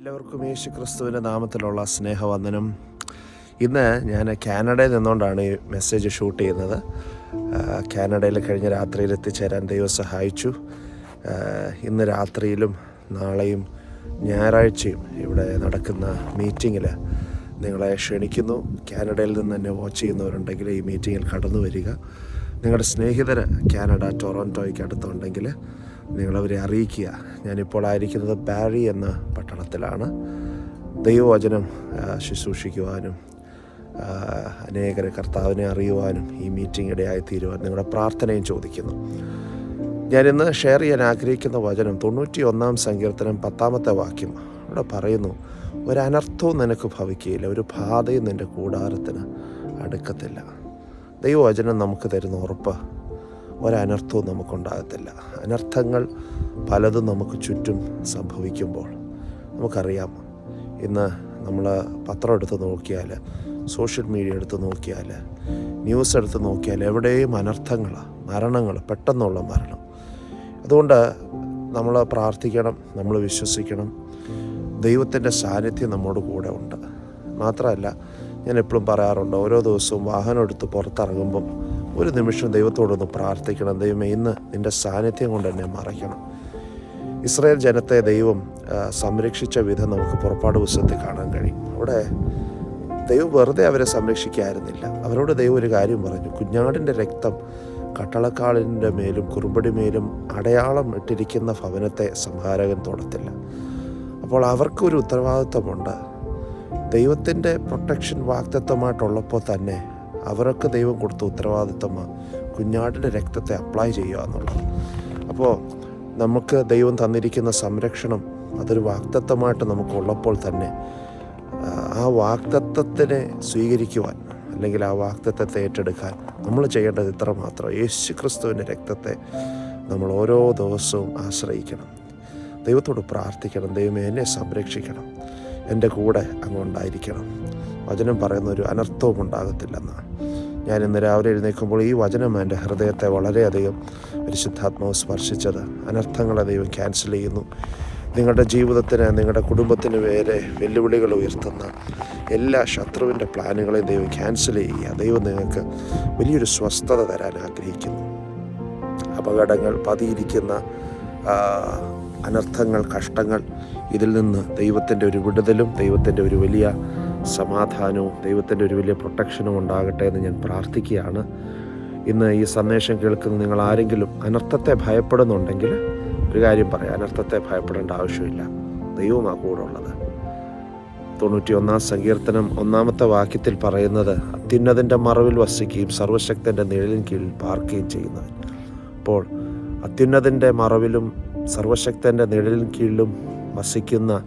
എല്ലാവർക്കും യേശു ക്രിസ്തുവിന്റെ നാമത്തിലുള്ള സ്നേഹവന്ദനം. ഇന്ന് ഞാൻ കാനഡയിൽ നിന്നുകൊണ്ടാണ് ഈ മെസ്സേജ് ഷൂട്ട് ചെയ്യുന്നത്. കാനഡയിൽ കഴിഞ്ഞ രാത്രിയിൽ എത്തിച്ചേരാൻ ദൈവം സഹായിച്ചു. ഇന്ന് രാത്രിയിലും നാളെയും ഞായറാഴ്ചയും ഇവിടെ നടക്കുന്ന മീറ്റിങ്ങിൽ നിങ്ങളെ ക്ഷണിക്കുന്നു. കാനഡയിൽ നിന്ന് തന്നെ വാച്ച് ചെയ്യുന്നവരുണ്ടെങ്കിൽ ഈ മീറ്റിങ്ങിൽ കടന്നു വരിക. നിങ്ങളുടെ സ്നേഹിതർ കാനഡ ടൊറോന്റോയ്ക്ക് അടുത്തുണ്ടെങ്കിൽ നിങ്ങളവരെ അറിയിക്കുക. ഞാനിപ്പോൾ ആയിരിക്കുന്നത് ബാരി എന്ന പട്ടണത്തിലാണ്. ദൈവവചനം ശുശ്രൂഷിക്കുവാനും അനേകരെ കർത്താവിനെ അറിയുവാനും ഈ മീറ്റിംഗ് ഇടയായി തീരുവാൻ നിങ്ങളുടെ പ്രാർത്ഥനയും ചോദിക്കുന്നു. ഞാനിന്ന് ഷെയർ ചെയ്യാൻ ആഗ്രഹിക്കുന്ന വചനം തൊണ്ണൂറ്റി ഒന്നാം സങ്കീർത്തനം പത്താമത്തെ വാക്യം. അവിടെ പറയുന്നു ഒരനർത്ഥവും നിനക്ക് ഭവിക്കുകയില്ല ഒരു ബാധയും നിന്റെ കൂടാരത്തിന് അടുക്കത്തില്ല. ദൈവവചനം നമുക്ക് തരുന്ന ഉറപ്പ് ഒരനർത്ഥവും നമുക്കുണ്ടാകത്തില്ല. അനർത്ഥങ്ങൾ പലതും നമുക്ക് ചുറ്റും സംഭവിക്കുമ്പോൾ നമുക്കറിയാം. ഇന്ന് നമ്മൾ പത്രം എടുത്ത് നോക്കിയാൽ സോഷ്യൽ മീഡിയ എടുത്ത് നോക്കിയാൽ ന്യൂസ് എടുത്ത് നോക്കിയാൽ എവിടെയും അനർത്ഥങ്ങളാണ് മരണങ്ങൾ പെട്ടെന്നുള്ള മരണം. അതുകൊണ്ട് നമ്മൾ പ്രാർത്ഥിക്കണം നമ്മൾ വിശ്വസിക്കണം. ദൈവത്തിന്റെ സാന്നിധ്യം നമ്മുടെ കൂടെ ഉണ്ട്. മാത്രമല്ല ഞാൻ എപ്പോഴും പറയാറുണ്ട് ഓരോ ദിവസവും വാഹനം എടുത്ത് പുറത്തിറങ്ങുമ്പം ഒരു നിമിഷം ദൈവത്തോടൊന്ന് പ്രാർത്ഥിക്കണം. ദൈവമേ ഇന്ന് നിന്റെ സാന്നിധ്യം കൊണ്ട് എന്നെ മറയ്ക്കണം. ഇസ്രായേൽ ജനത്തെ ദൈവം സംരക്ഷിച്ച വിധം നമുക്ക് പുറപ്പാട് പുസ്തകത്തിൽ കാണാൻ കഴിയും. അവിടെ ദൈവം വെറുതെ അവരെ സംരക്ഷിക്കായിരുന്നില്ല. അവരോട് ദൈവം ഒരു കാര്യം പറഞ്ഞു. കുഞ്ഞാടിന്റെ രക്തം കട്ടളക്കാളിന്റെ മേലും കുറുമ്പടി മേലും അടയാളം ഇട്ടിരിക്കുന്ന ഭവനത്തെ സംഹാരകൻ തൊടത്തില്ല. അപ്പോൾ അവർക്കൊരു ഉത്തരവാദിത്വമുണ്ട്. ദൈവത്തിന്റെ പ്രൊട്ടക്ഷൻ വാക്തത്വമായിട്ടുള്ളപ്പോൾ തന്നെ അവർക്ക് ദൈവം കൊടുത്ത ഉത്തരവാദിത്തമാണ് കുഞ്ഞാടിന്റെ രക്തത്തെ അപ്ലൈ ചെയ്യുക എന്നുള്ളത് അപ്പോൾ നമുക്ക് ദൈവം തന്നിരിക്കുന്ന സംരക്ഷണം അതൊരു വാക്തത്വമായിട്ട് നമുക്കുള്ളപ്പോൾ തന്നെ ആ, വാക്തത്വത്തിനെ സ്വീകരിക്കുവാൻ അല്ലെങ്കിൽ ആ വാക്തത്വത്തെ ഏറ്റെടുക്കാൻ നമ്മൾ ചെയ്യേണ്ടത് ഇത്ര മാത്രം. യേശു ക്രിസ്തുവിന്റെ രക്തത്തെ നമ്മൾ ഓരോ ദിവസവും ആശ്രയിക്കണം. ദൈവത്തോട് പ്രാർത്ഥിക്കണം. ദൈവമേ എന്നെ സംരക്ഷിക്കണം. എന്റെ കൂടെ അങ്ങുണ്ടായിരിക്കണം വചനം പറയുന്ന ഒരു അനർത്ഥവും ഉണ്ടാകത്തില്ലെന്നാണ്. ഞാൻ ഇന്ന് രാവിലെ എഴുന്നേൽക്കുമ്പോൾ ഈ വചനം എന്റെ ഹൃദയത്തെ വളരെയധികം പരിശുദ്ധാത്മാവ് സ്പർശിച്ചത്. അനർത്ഥങ്ങളെ ദൈവം ക്യാൻസൽ ചെയ്യുന്നു. നിങ്ങളുടെ ജീവിതത്തിന് നിങ്ങളുടെ കുടുംബത്തിന് വേറെ വെല്ലുവിളികൾ ഉയർത്തുന്ന എല്ലാ ശത്രുവിന്റെ പ്ലാനുകളെയും ദൈവം ക്യാൻസൽ ചെയ്യുക. ദൈവം നിങ്ങൾക്ക് വലിയൊരു സ്വസ്ഥത തരാൻ ആഗ്രഹിക്കുന്നു. അപകടങ്ങൾ പതിയിരിക്കുന്ന അനർത്ഥങ്ങൾ കഷ്ടങ്ങൾ ഇതിൽ നിന്ന് ദൈവത്തിന്റെ ഒരു വിടുതലും ദൈവത്തിന്റെ ഒരു വലിയ സമാധാനവും ദൈവത്തിന്റെ ഒരു വലിയ പ്രൊട്ടക്ഷനും ഉണ്ടാകട്ടെ എന്ന് ഞാൻ പ്രാർത്ഥിക്കുകയാണ്. ഇന്ന് ഈ സന്ദേശം കേൾക്കുന്ന നിങ്ങൾ ആരെങ്കിലും അനർത്ഥത്തെ ഭയപ്പെടുന്നുണ്ടെങ്കിൽ ഒരു കാര്യം പറയാം. അനർത്ഥത്തെ ഭയപ്പെടേണ്ട ആവശ്യമില്ല. ദൈവമാ കൂടെ ഉള്ളത്. തൊണ്ണൂറ്റി ഒന്നാം സങ്കീർത്തനം ഒന്നാമത്തെ വാക്യത്തിൽ പറയുന്നത് അത്യുന്നതിന്റെ മറവിൽ വസിക്കുകയും സർവശക്തന്റെ നിഴലിൻ കീഴിൽ പാർക്കുകയും ചെയ്യുന്നവൻ. അപ്പോൾ അത്യുന്നതിന്റെ മറവിലും സർവശക്തന്റെ നിഴലിൻ കീഴിലും വസിക്കുന്ന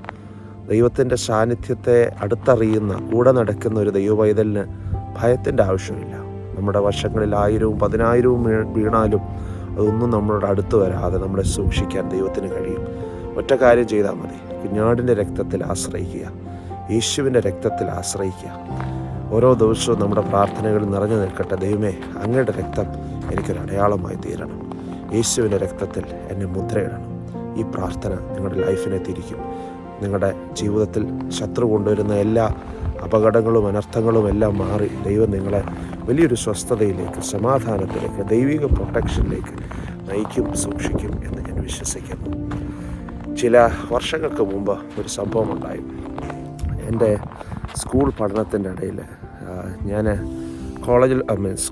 ദൈവത്തിന്റെ സാന്നിധ്യത്തെ അടുത്തറിയുന്ന കൂടെ നടക്കുന്ന ഒരു ദൈവവൈതലിന് ഭയത്തിന്റെ ആവശ്യമില്ല. നമ്മുടെ വർഷങ്ങളിൽ ആയിരവും പതിനായിരവും വീണാലും അതൊന്നും നമ്മളോട് അടുത്ത് വരാതെ നമ്മളെ സൂക്ഷിക്കാൻ ദൈവത്തിന് കഴിയും. ഒറ്റ കാര്യം ചെയ്താൽ മതി. കുഞ്ഞാടിന്റെ രക്തത്തിൽ ആശ്രയിക്കുക. യേശുവിന്റെ രക്തത്തിൽ ആശ്രയിക്കുക. ഓരോ ദിവസവും നമ്മുടെ പ്രാർത്ഥനകളിൽ നിറഞ്ഞു നിൽക്കട്ടെ. ദൈവമേ അങ്ങയുടെ രക്തം എനിക്കൊരു അടയാളമായി തീരണം. യേശുവിന്റെ രക്തത്തിൽ എന്നെ മുദ്രയിടണം. ഈ പ്രാർത്ഥന നിങ്ങളുടെ ലൈഫിനെ തിരിക്കും. നിങ്ങളുടെ ജീവിതത്തിൽ ശത്രു കൊണ്ടുവരുന്ന എല്ലാ അപകടങ്ങളും അനർത്ഥങ്ങളും എല്ലാം മാറി ദൈവം നിങ്ങളെ വലിയൊരു സ്വസ്ഥതയിലേക്ക് സമാധാനത്തിലേക്ക് ദൈവിക പ്രൊട്ടക്ഷനിലേക്ക് നയിക്കും സൂക്ഷിക്കും എന്ന് ഞാൻ വിശ്വസിക്കുന്നു. ചില വർഷങ്ങൾക്ക് മുമ്പ് ഒരു സംഭവം ഉണ്ടായി. എന്റെ സ്കൂൾ പഠനത്തിന്റെ ഇടയിൽ ഞാൻ കോളേജിൽ മീൻസ്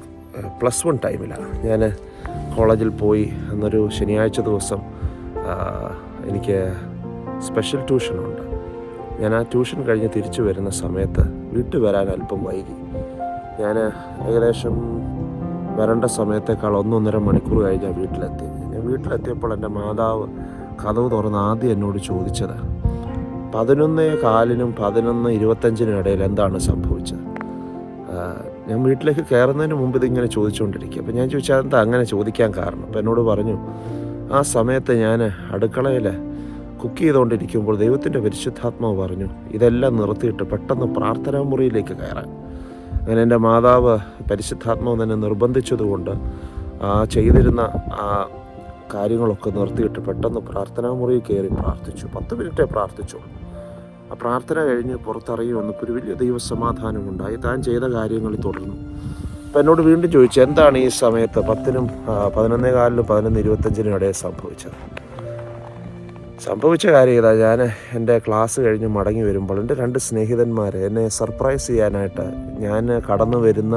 പ്ലസ് വൺ ടൈമിലാണ്. ഞാൻ കോളേജിൽ പോയി അന്നൊരു ശനിയാഴ്ച ദിവസം എനിക്ക് സ്പെഷ്യൽ ട്യൂഷനുണ്ട്. ഞാൻ ആ ട്യൂഷൻ കഴിഞ്ഞ് തിരിച്ചു വരുന്ന സമയത്ത് വീട്ടിൽ വരാൻ അല്പം വൈകി. ഞാൻ ഏകദേശം വരേണ്ട സമയത്തേക്കാൾ ഒന്നൊന്നര മണിക്കൂർ കഴിഞ്ഞാൽ വീട്ടിലെത്തി. ഞാൻ വീട്ടിലെത്തിയപ്പോൾ എന്റെ മാതാവ് കഥവ് തുറന്ന് ആദ്യം എന്നോട് ചോദിച്ചത് പതിനൊന്ന് കാലിനും പതിനൊന്ന് ഇരുപത്തഞ്ചിനും ഇടയിൽ എന്താണ് സംഭവിച്ചത്? ഞാൻ വീട്ടിലേക്ക് കയറുന്നതിന് മുമ്പ് ഇതിങ്ങനെ ചോദിച്ചുകൊണ്ടിരിക്കുക. അപ്പം ഞാൻ ചോദിച്ചാൽ എന്താ അങ്ങനെ ചോദിക്കാൻ കാരണം? അപ്പം എന്നോട് പറഞ്ഞു ആ സമയത്ത് ഞാൻ അടുക്കളയിൽ കുക്ക് ചെയ്തുകൊണ്ടിരിക്കുമ്പോൾ ദൈവത്തിന്റെ പരിശുദ്ധാത്മാവ് പറഞ്ഞു ഇതെല്ലാം നിർത്തിയിട്ട് പെട്ടെന്ന് പ്രാർത്ഥനാ മുറിയിലേക്ക് കയറാൻ. അങ്ങനെ എന്റെ മാതാവ് പരിശുദ്ധാത്മാവ് തന്നെ നിർബന്ധിച്ചതുകൊണ്ട് ആ ചെയ്തിരുന്ന ആ കാര്യങ്ങളൊക്കെ നിർത്തിയിട്ട് പെട്ടെന്ന് പ്രാർത്ഥനാ മുറിയിൽ കയറി പ്രാർത്ഥിച്ചു. പത്ത് മിനിറ്റേ പ്രാർത്ഥിച്ചുള്ളൂ ആ പ്രാർത്ഥന കഴിഞ്ഞ് പുറത്തിറങ്ങി വന്നപ്പോൾ ഒരു വലിയ ദൈവസമാധാനം ഉണ്ടായി താൻ ചെയ്ത കാര്യങ്ങളിൽ തുടർന്നു. അപ്പം എന്നോട് വീണ്ടും ചോദിച്ചു എന്താണ് ഈ സമയത്ത് പത്തിനും പതിനൊന്നേ കാലിനും പതിനൊന്ന് ഇരുപത്തഞ്ചിനും ഇടയിൽ സംഭവിച്ചത്? സംഭവിച്ച കാര്യം ഇതാ ഞാൻ എന്റെ ക്ലാസ് കഴിഞ്ഞ് മടങ്ങി വരുമ്പോൾ എന്റെ രണ്ട് സ്നേഹിതന്മാർ എന്നെ സർപ്രൈസ് ചെയ്യാനായിട്ട് ഞാൻ കടന്നു വരുന്ന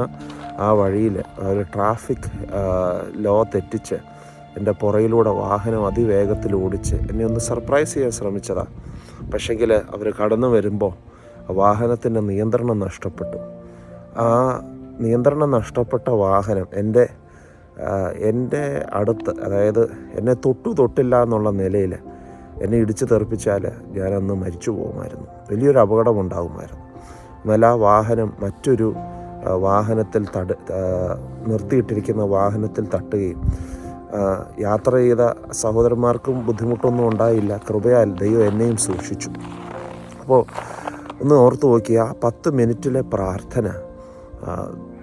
ആ വഴിയിൽ ഒരു ട്രാഫിക് ലോ തെറ്റിച്ച് എന്റെ പുറയിലൂടെ വാഹനം അതിവേഗത്തിൽ ഓടിച്ച് എന്നെ ഒന്ന് സർപ്രൈസ് ചെയ്യാൻ ശ്രമിച്ചതാണ് പക്ഷെങ്കിൽ അവർ കടന്നു വരുമ്പോൾ വാഹനത്തിന്റെ നിയന്ത്രണം നഷ്ടപ്പെട്ടു. ആ നിയന്ത്രണം നഷ്ടപ്പെട്ട വാഹനം എന്റെ എന്റെ അടുത്ത് അതായത് എന്നെ തൊട്ടു തൊട്ടില്ല എന്നുള്ള നിലയിൽ എന്നെ ഇടിച്ച് തെറിപ്പിച്ചാൽ ഞാനന്ന് മരിച്ചു പോകുമായിരുന്നു. വലിയൊരു അപകടം ഉണ്ടാകുമായിരുന്നു എന്നാൽ ആ വാഹനം മറ്റൊരു വാഹനത്തിൽ തട നിർത്തിയിട്ടിരിക്കുന്ന വാഹനത്തിൽ തട്ടുകയും യാത്ര ചെയ്ത സഹോദരന്മാർക്കും ബുദ്ധിമുട്ടൊന്നും ഉണ്ടായില്ല. കൃപയാൽ ദൈവം എന്നെയും സൂക്ഷിച്ചു. അപ്പോൾ ഒന്ന് ഓർത്ത് നോക്കിയ ആ പത്ത് മിനിറ്റിലെ പ്രാർത്ഥന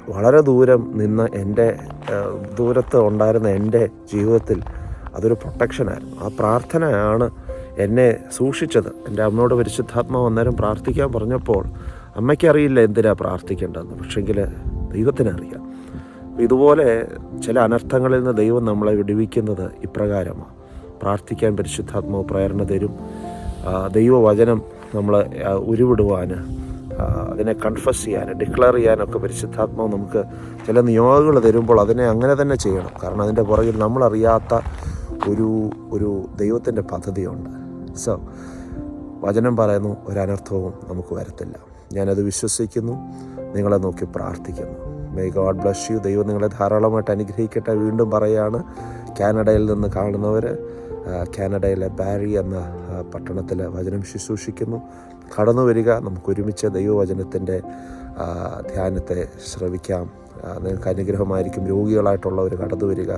വളരെ ദൂരം നിന്ന് എന്റെ ദൂരത്ത് ഉണ്ടായിരുന്ന എന്റെ ജീവിതത്തിൽ അതൊരു പ്രൊട്ടക്ഷനായിരുന്നു ആ പ്രാർത്ഥനയാണ് എന്നെ സൂക്ഷിച്ചത്. എന്റെ അമ്മയോട് പരിശുദ്ധാത്മാവ് അന്നേരം പ്രാർത്ഥിക്കാൻ പറഞ്ഞപ്പോൾ അമ്മയ്ക്കറിയില്ല എന്തിനാ പ്രാർത്ഥിക്കേണ്ടതെന്ന് പക്ഷെങ്കിൽ ദൈവത്തിനറിയാം. ഇതുപോലെ ചില അനർത്ഥങ്ങളിൽ നിന്ന് ദൈവം നമ്മളെ വിടുവിക്കുന്നത് ഇപ്രകാരമാണ്. പ്രാർത്ഥിക്കാൻ പരിശുദ്ധാത്മാവ് പ്രേരണ തരും. ദൈവവചനം നമ്മൾ ഉരുവിടുവാൻ അതിനെ കൺഫസ് ചെയ്യാൻ ഡിക്ലെയർ ചെയ്യാനൊക്കെ പരിശുദ്ധാത്മാവ് നമുക്ക് ചില നിയോഗങ്ങൾ തരുമ്പോൾ അതിനെ അങ്ങനെ തന്നെ ചെയ്യണം. കാരണം അതിന്റെ പുറകിൽ നമ്മളറിയാത്ത ഒരു ഒരു ദൈവത്തിന്റെ പദ്ധതിയുണ്ട്. സോ വചനം പറയുന്നു ഒരനർത്ഥവും നമുക്ക് വരത്തില്ല. ഞാനത് വിശ്വസിക്കുന്നു നിങ്ങളെ നോക്കി പ്രാർത്ഥിക്കുന്നു. മേ ഗോഡ് ബ്ലസ് യു ദൈവം നിങ്ങളെ ധാരാളമായിട്ട് അനുഗ്രഹിക്കട്ടെ. വീണ്ടും പറയാണ് കാനഡയിൽ നിന്ന് കാണുന്നവർ കാനഡയിലെ ബാരി എന്ന പട്ടണത്തിൽ വചനം ശുശ്രൂഷിക്കുന്നു. കടന്നു വരിക നമുക്കൊരുമിച്ച് ദൈവവചനത്തിന്റെ ധ്യാനത്തെ ശ്രവിക്കാം. നിങ്ങൾക്ക് അനുഗ്രഹമായിരിക്കും. രോഗികളായിട്ടുള്ളവർ കടന്നു വരിക.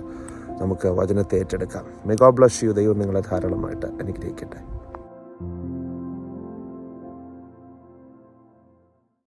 നമുക്ക് വചനത്തെ ഏറ്റെടുക്കാം. മെഗാ ബ്ലസ് യു ദൈവം നിങ്ങളെ ധാരാളമായിട്ട് അനുഗ്രഹിക്കട്ടെ.